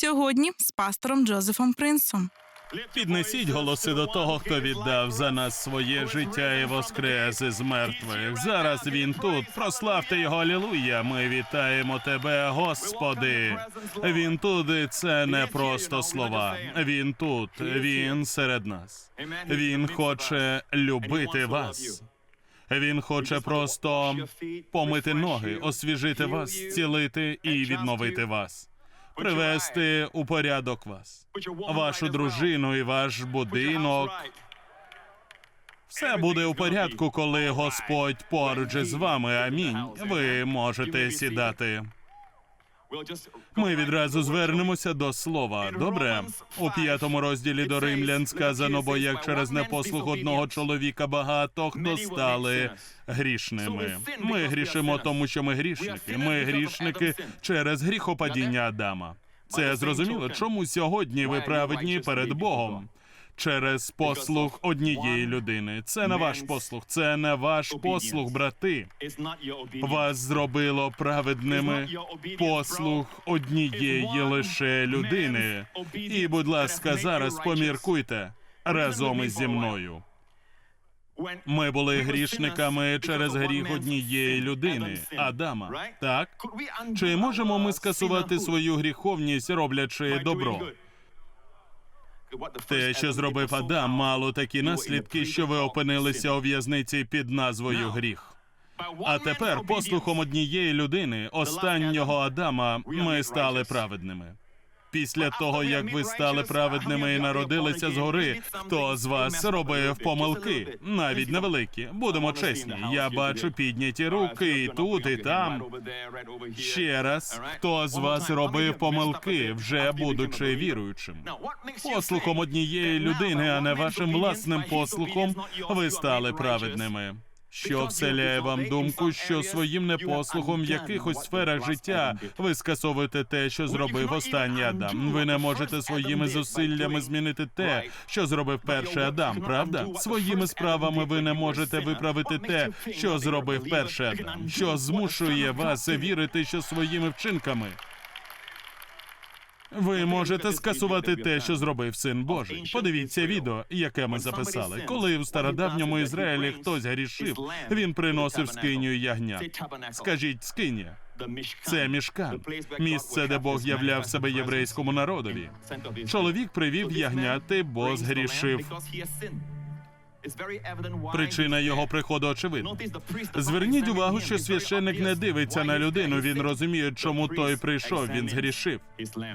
Сьогодні з пастором Джозефом Принсом. Піднесіть голоси до того, хто віддав за нас своє життя і воскрес із мертвих. Зараз він тут. Прославте його, алілуя. Ми вітаємо тебе, Господи. Він тут, і це не просто слова. Він тут, він серед нас. Він хоче любити вас. Він хоче просто помити ноги, освіжити вас, зцілити і відновити вас, привести у порядок вас, вашу дружину і ваш будинок. Все буде у порядку, коли Господь поруч із вами. Амінь. Ви можете сідати. Ми відразу звернемося до слова. Добре, у п'ятому розділі до римлян сказано, бо як через непослух одного чоловіка багато хто стали грішними. Ми грішимо, тому що ми грішники. Ми грішники через гріхопадіння Адама. Це зрозуміло, чому сьогодні ви праведні перед Богом. Через послух однієї людини. Це не ваш послух, це не ваш послух, брати. Вас зробило праведними послух однієї лише людини. І, будь ласка, зараз поміркуйте разом із зі мною. Ми були грішниками через гріх однієї людини, Адама. Так? Чи можемо ми скасувати свою гріховність, роблячи добро? Те, що зробив Адам, мало такі наслідки, що ви опинилися у в'язниці під назвою гріх. А тепер, послухом однієї людини, останнього Адама, ми стали праведними. Після того, як ви стали праведними і народилися згори, хто з вас робив помилки, навіть невеликі. Будемо чесні. Я бачу підняті руки і тут, і там. Ще раз, хто з вас робив помилки, вже будучи віруючим? Послухом однієї людини, а не вашим власним послухом, ви стали праведними. Що вселяє вам думку, що своїм непослухом в якихось сферах життя ви скасовуєте те, що зробив останній Адам. Ви не можете своїми зусиллями змінити те, що зробив перший Адам, правда? Своїми справами ви не можете виправити те, що зробив перший Адам, що змушує вас вірити, що своїми вчинками. Ви можете скасувати те, що зробив син Божий. Подивіться відео, яке ми записали. Коли в стародавньому Ізраїлі хтось грішив, він приносив скиню ягня. Скажіть, скиня. Це мішкан, місце, де Бог являв себе єврейському народові. Чоловік привів ягняти, бо згрішив. Причина його приходу очевидна. Зверніть увагу, що священник не дивиться на людину. Він розуміє, чому той прийшов. Він згрішив.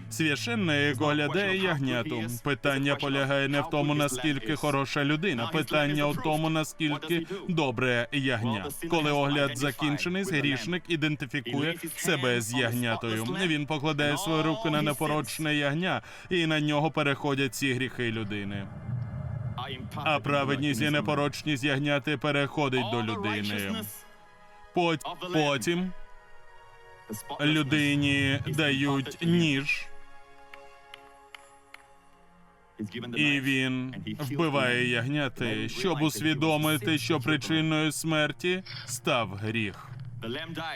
Священник оглядає ягняту. Питання полягає не в тому, наскільки хороша людина. Питання у тому, наскільки добре ягня. Коли огляд закінчений, грішник ідентифікує себе з ягнятою. Він покладає свою руку на непорочне ягня, і на нього переходять ці гріхи людини. А праведність і непорочність ягняти переходить до людини. Пот- Потім людині дають ніж, і він вбиває ягняти, щоб усвідомити, що причиною смерті став гріх.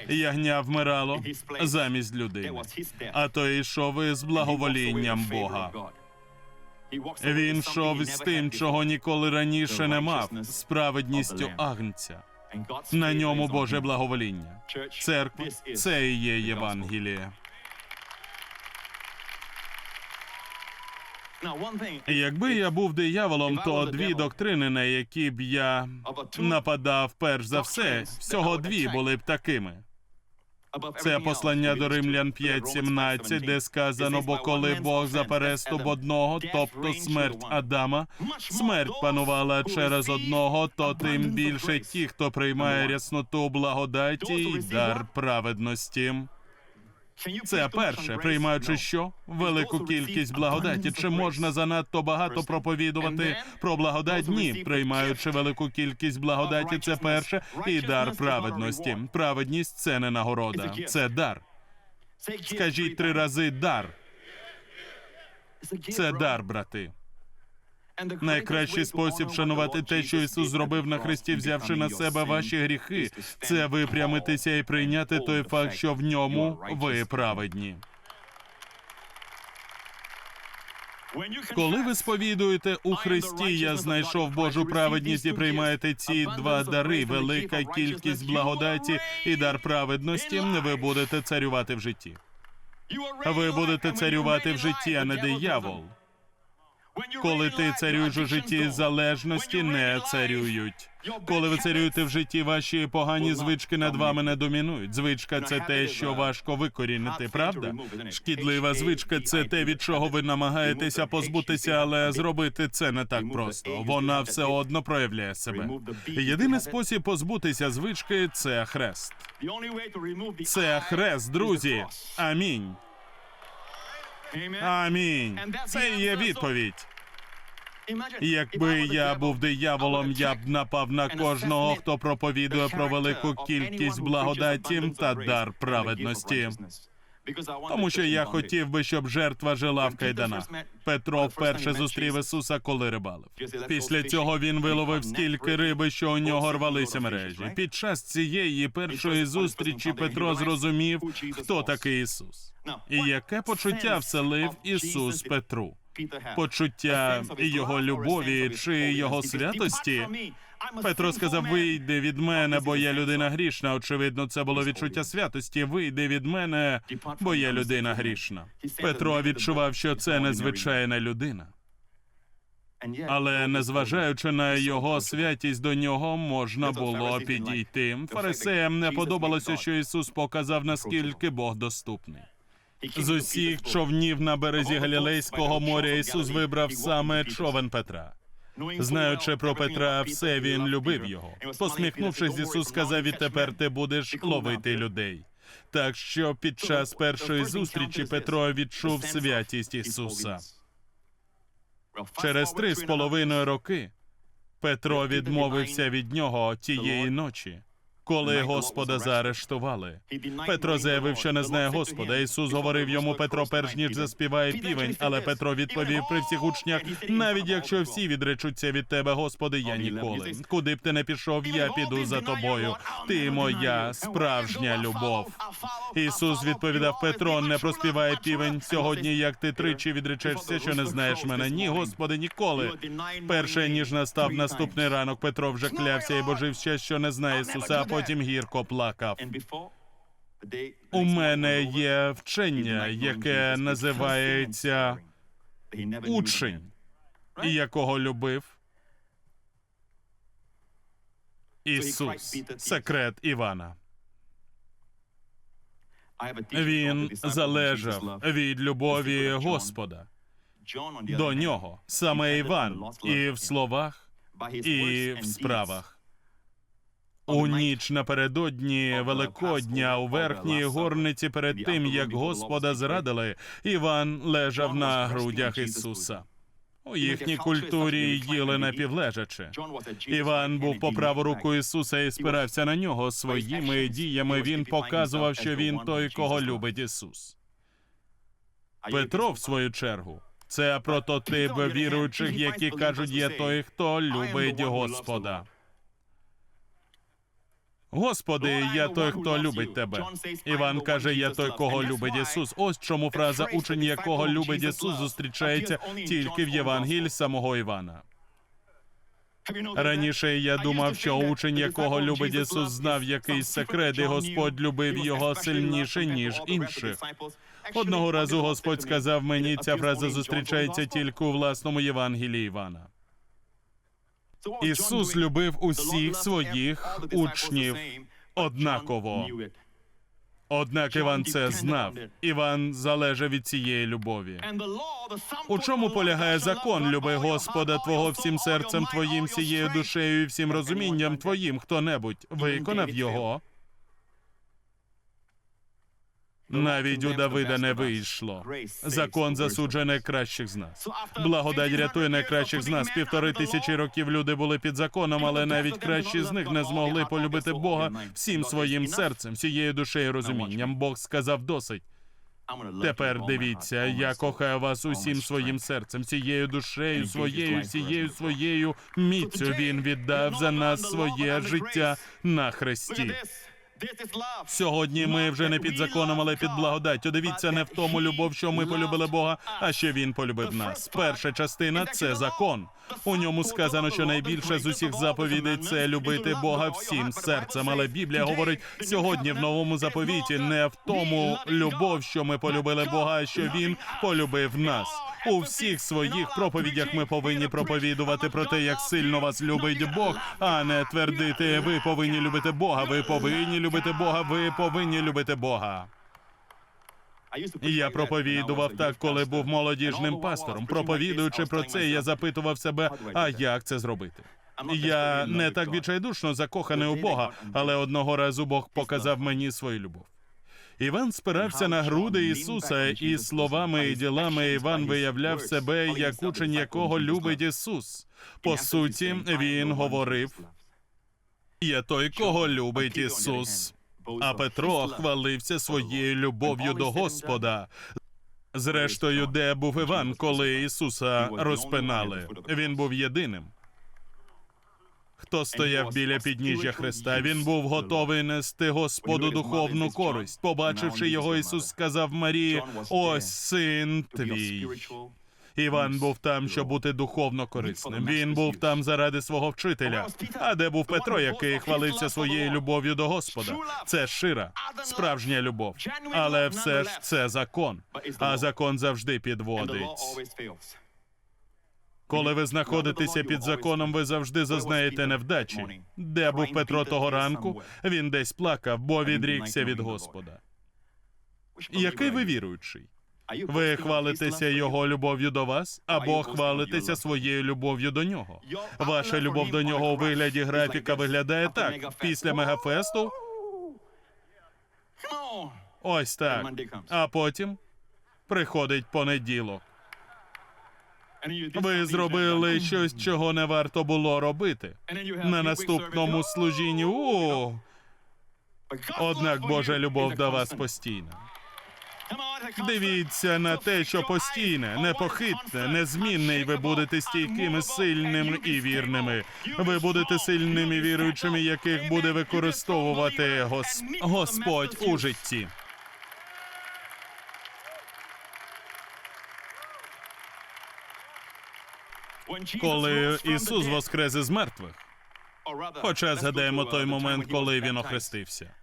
Ягня вмирало замість людини, а той йшов із благоволінням Бога. Він йшов з тим, чого ніколи раніше не мав, з агнця. На ньому Боже благовоління. Церква це і є Євангеліє. Якби я був дияволом, то дві доктрини, на які б я нападав перш за все, всього дві були б такими. Це послання до римлян 5.17, де сказано, бо коли Бог за переступ одного, тобто смерть Адама, смерть панувала через одного, то тим більше ті, хто приймає рясноту благодаті й дар праведності. Це перше, приймаючи що велику кількість благодаті. Чи можна занадто багато проповідувати про благодать? Ні, приймаючи велику кількість благодаті, це перше і дар праведності. Праведність це не нагорода, це дар. Скажіть три рази дар. Це дар, брати. Найкращий спосіб шанувати те, що Ісус зробив на Христі, взявши на себе ваші гріхи, це випрямитися і прийняти той факт, що в ньому ви праведні. Коли ви сповідуєте у Христі, я знайшов Божу праведність і приймаєте ці два дари, велика кількість благодаті і дар праведності, ви будете царювати в житті. Ви будете царювати в житті, а не диявол. Коли ти царюєш у житті, залежності не царюють. Коли ви царюєте в житті, ваші погані звички над вами не домінують. Звичка це те, що важко викорінити, правда? Шкідлива звичка це те, від чого ви намагаєтеся позбутися, але зробити це не так просто. Вона все одно проявляє себе. Єдиний спосіб позбутися звички це хрест. Це хрест, друзі. Амінь. Амінь. Це і є відповідь. Якби я був дияволом, я б напав на кожного, хто проповідує про велику кількість благодаті та дар праведності. Тому що я хотів би, щоб жертва жила в кайданах. Петро вперше зустрів Ісуса, коли рибалив. Після цього він виловив стільки риби, що у нього рвалися мережі. Під час цієї першої зустрічі Петро зрозумів, хто такий Ісус, і яке почуття вселив Ісус Петру. Почуття його любові чи його святості. Петро сказав: вийди від мене, бо я людина грішна. Очевидно, це було відчуття святості. Вийди від мене, бо я людина грішна. Петро відчував, що це незвичайна людина. Але незважаючи на його святість, до нього можна було підійти. Фарисеям не подобалося, що Ісус показав, наскільки Бог доступний. З усіх човнів на березі Галілейського моря Ісус вибрав саме човен Петра. Знаючи про Петра, все він любив його. Посміхнувшись, Ісус сказав: відтепер ти будеш ловити людей. Так що під час першої зустрічі Петро відчув святість Ісуса. Через три з половиною роки Петро відмовився від нього тієї ночі, коли Господа заарештували. Петро заявив, що не знає Господа. Ісус говорив йому Петро, перш ніж заспіває півень, але Петро відповів при всіх учнях: навіть якщо всі відречуться від тебе, Господи, я ніколи. Куди б ти не пішов, я піду за тобою. Ти моя справжня любов. Ісус відповідав Петро, не проспіває півень сьогодні, як ти тричі відречешся, що не знаєш мене. Ні, Господи, ніколи. Перше ніж настав наступний ранок, Петро вже клявся і божився, що не знає Ісуса, а потім гірко плакав. У мене є вчення, яке називається учень, і якого любив Ісус, секрет Івана. Він залежав від любові Господа до нього, саме Іван, і в словах, і в справах. У ніч напередодні Великодня у верхній горниці перед тим, як Господа зрадили, Іван лежав на грудях Ісуса. У їхній культурі їли напівлежачи. Іван був по праву руку Ісуса і спирався на нього своїми діями. Він показував, що він той, кого любить Ісус. Петро, в свою чергу, це прототип віруючих, які кажуть, є той, хто любить Господа. Господи, я той, хто любить тебе. Іван каже, я той, кого любить Ісус. Ось чому фраза учень, якого любить Ісус, зустрічається тільки в Євангелії самого Івана. Раніше я думав, що учень, якого любить Ісус, знав якийсь секрет, і Господь любив його сильніше, ніж інших. Одного разу Господь сказав мені, ця фраза зустрічається тільки у власному Євангелії Івана. Ісус любив усіх своїх учнів однаково. Однак Іван це знав. Іван залежав від цієї любові. У чому полягає закон? Люби Господа Твого всім серцем Твоїм, всією душею і всім розумінням Твоїм. Хто-небудь виконав його. Навіть у Давида не вийшло. Закон засуджує найкращих з нас. Благодать рятує найкращих з нас. Півтори тисячі років люди були під законом, але навіть кращі з них не змогли полюбити Бога всім своїм серцем, всією душею і розумінням. Бог сказав досить. Тепер дивіться, я кохаю вас усім своїм серцем, всією душею, своєю, всією своєю міцю. Він віддав за нас своє життя на хресті. Сьогодні ми вже не під законом, але під благодаттю. Дивіться, не в тому любов, що ми полюбили Бога, а що він полюбив нас. Перша частина це закон. У ньому сказано, що найбільше з усіх заповідей це любити Бога всім серцем. Але Біблія говорить сьогодні в новому заповіті не в тому любов, що ми полюбили Бога, а що він полюбив нас. У всіх своїх проповідях ми повинні проповідувати про те, як сильно вас любить Бог, а не твердити, ви повинні любити Бога, ви повинні любити Бога, ви повинні любити Бога. Я проповідував так, коли був молодіжним пастором. Проповідуючи про це, я запитував себе, а як це зробити? Я не так відчайдушно закоханий у Бога, але одного разу Бог показав мені свою любов. Іван спирався на груди Ісуса, і словами і ділами Іван виявляв себе як учень, якого любить Ісус. По суті, він говорив: Я той, кого любить Ісус. А Петро хвалився своєю любов'ю до Господа. Зрештою, де був Іван, коли Ісуса розпинали? Він був єдиним. Хто стояв біля підніжжя Христа, він був готовий нести Господу духовну користь. Побачивши його, Ісус сказав Марії: Ось син твій. Іван був там, щоб бути духовно корисним. Він був там заради свого вчителя. А де був Петро, який хвалився своєю любов'ю до Господа? Це шира, справжня любов. Але все ж це закон. А закон завжди підводить. Коли ви знаходитеся під законом, ви завжди зазнаєте невдачі. Де був Петро того ранку? Він десь плакав, бо відрікся від Господа. Який ви віруючий? Ви хвалитеся його любов'ю до вас, або хвалитеся своєю любов'ю до нього. Ваша любов до нього у вигляді графіка виглядає так. Після мегафесту ось так. А потім приходить понеділок. Ви зробили щось, чого не варто було робити. На наступному служінні. О, однак Божа любов до вас постійна. Дивіться на те, що постійне, непохитне, незмінне, і ви будете стійкими, сильними і вірними. Ви будете сильними віруючими, яких буде використовувати Гос... Господь у житті. Коли Ісус воскрес із мертвих, хоча згадаємо той момент, коли він охрестився.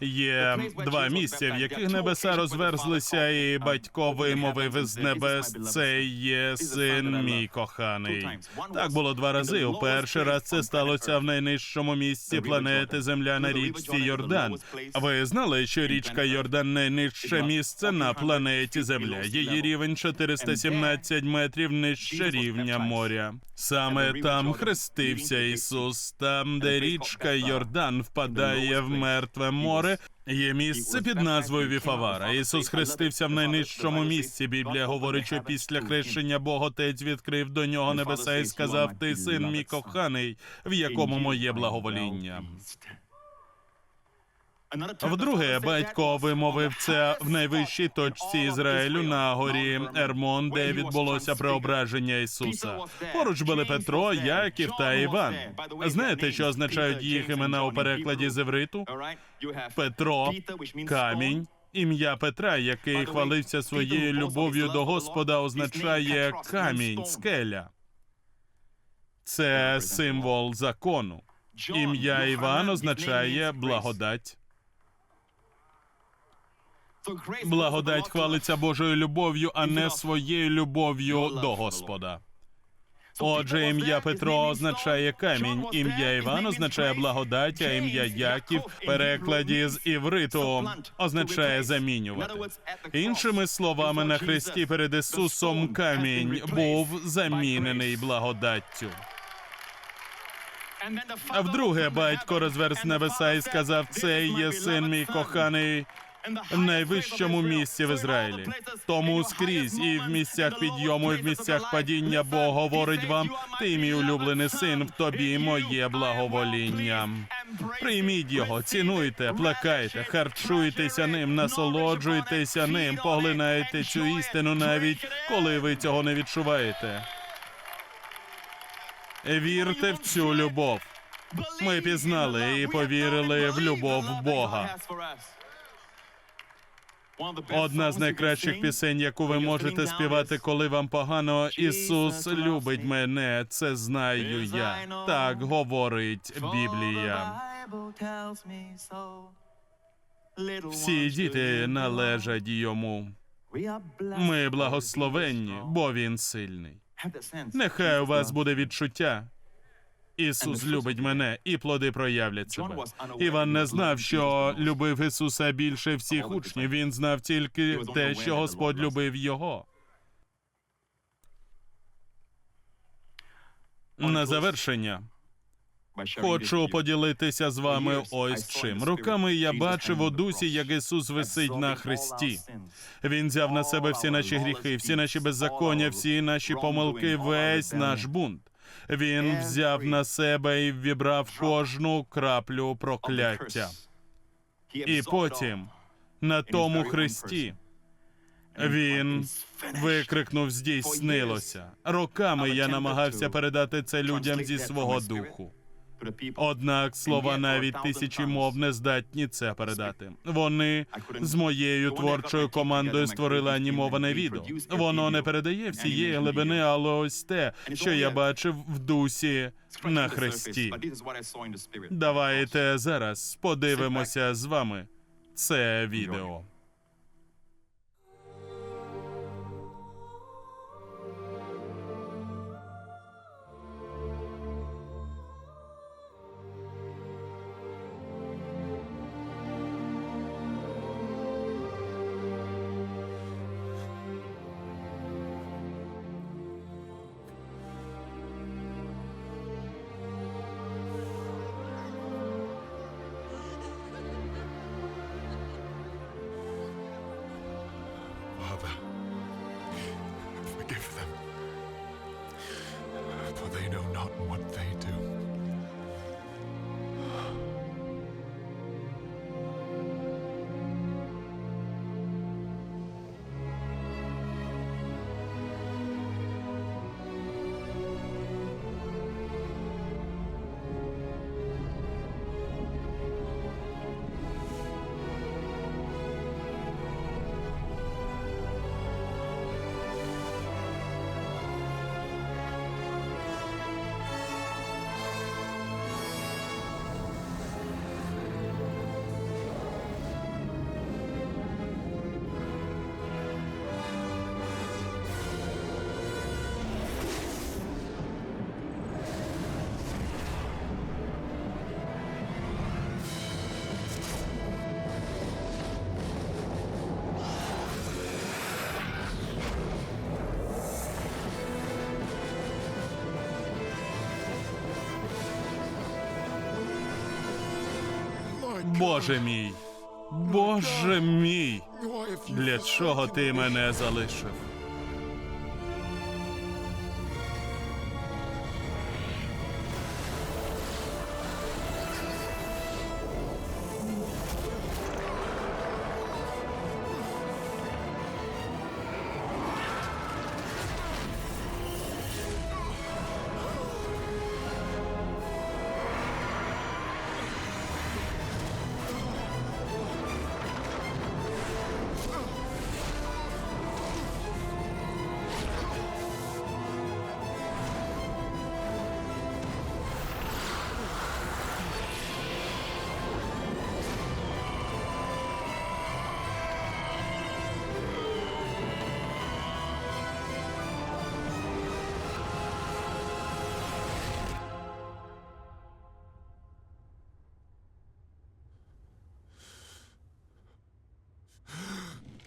Є два місця, в яких небеса розверзлися, і батько вимовив із небес. Це є син мій коханий. Так було два рази. У перший раз це сталося в найнижчому місці планети Земля на річці Йордан. Ви знали, що річка Йордан найнижче місце на планеті Земля. Її рівень 417 метрів нижче рівня моря. Саме там хрестився Ісус, там, де річка Йордан впадає в мертве море. Є місце під назвою Віфавара. Ісус хрестився в найнижчому місці. Біблія говорить, що після хрещення Бог Отець відкрив до нього небеса і сказав: Ти син мій коханий, в якому моє благовоління. Вдруге, батько вимовив це в найвищій точці Ізраїлю на горі Ермон, де відбулося преображення Ісуса. Поруч були Петро, Яків та Іван. Знаєте, що означають їх імена у перекладі з івриту? Петро, камінь. Ім'я Петра, який хвалився своєю любов'ю до Господа, означає камінь, скеля. Це символ закону. Ім'я Іван означає благодать. Благодать хвалиться Божою любов'ю, а не своєю любов'ю до Господа. Отже, ім'я Петро означає камінь, ім'я Іван означає благодать, а ім'я Яків перекладі з івриту означає замінювати. Іншими словами, на хресті перед Ісусом камінь був замінений благодаттю. А вдруге батько розверз небеса і сказав: Це є син мій коханий найвищому місці в Ізраїлі. Тому скрізь і в місцях підйому, і в місцях падіння Бог говорить вам: ти мій улюблений син, в тобі моє благовоління. Прийміть його, цінуйте, плекайте, харчуйтеся ним, насолоджуйтеся ним, поглинайте цю істину, навіть коли ви цього не відчуваєте. Вірте в цю любов. Ми пізнали і повірили в любов Бога. Одна з найкращих пісень, яку ви можете співати, коли вам погано. Ісус любить мене. Це знаю я. Так говорить Біблія. Всі діти належать йому. Ми благословенні, бо він сильний. Нехай у вас буде відчуття. Ісус любить мене, і плоди проявлять себе. Іван не знав, що любив Ісуса більше всіх учнів. Він знав тільки те, що Господь любив його. На завершення хочу поділитися з вами ось чим. Руками я бачив у дусі, як Ісус висить на хресті. Він взяв на себе всі наші гріхи, всі наші беззаконня, всі наші помилки, весь наш бунт. Він взяв на себе і вібрав кожну краплю прокляття. І потім на тому хресті він викрикнув здійснилося. Роками я намагався передати це людям зі свого духу. Однак слова навіть тисячі мов не здатні це передати. Вони з моєю творчою командою створили анімоване відео. Воно не передає всієї глибини, але ось те, що я бачив в дусі на хресті. Давайте зараз подивимося з вами це відео. For they know not what they do. Боже мій, Боже мій, для чого ти мене залишив?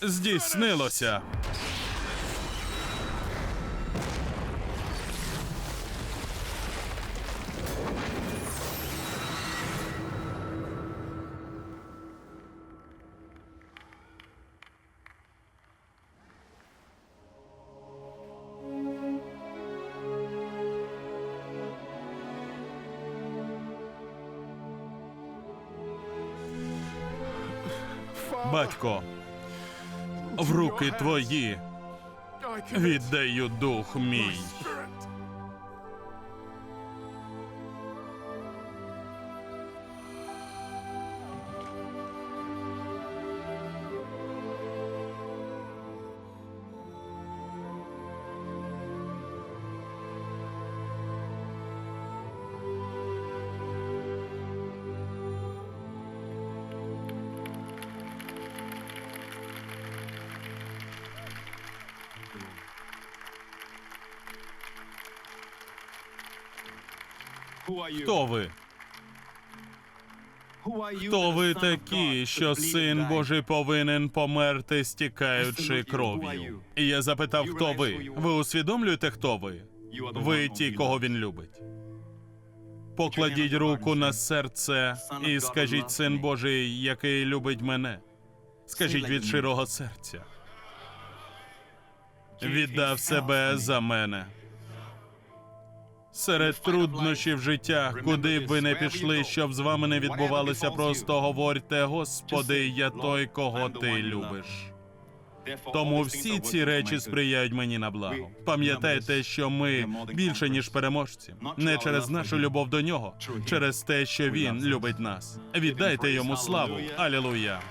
Здійснилося. Батько, в руки твої віддаю дух мій. Хто ви? Хто ви такі, що син Божий повинен померти, стікаючи кров'ю? І я запитав, хто ви? Ви усвідомлюєте, хто ви? Ви ті, кого він любить. Покладіть руку на серце і скажіть, син Божий, який любить мене. Скажіть від щирого серця. Віддав себе за мене. Серед труднощів життя, куди б ви не пішли, щоб з вами не відбувалося, просто говорьте, Господи, я той, кого ти любиш. Тому всі ці речі сприяють мені на благо. Пам'ятайте, що ми більше ніж переможці, не через нашу любов до нього, через те, що він любить нас. Віддайте йому славу. Алілуя.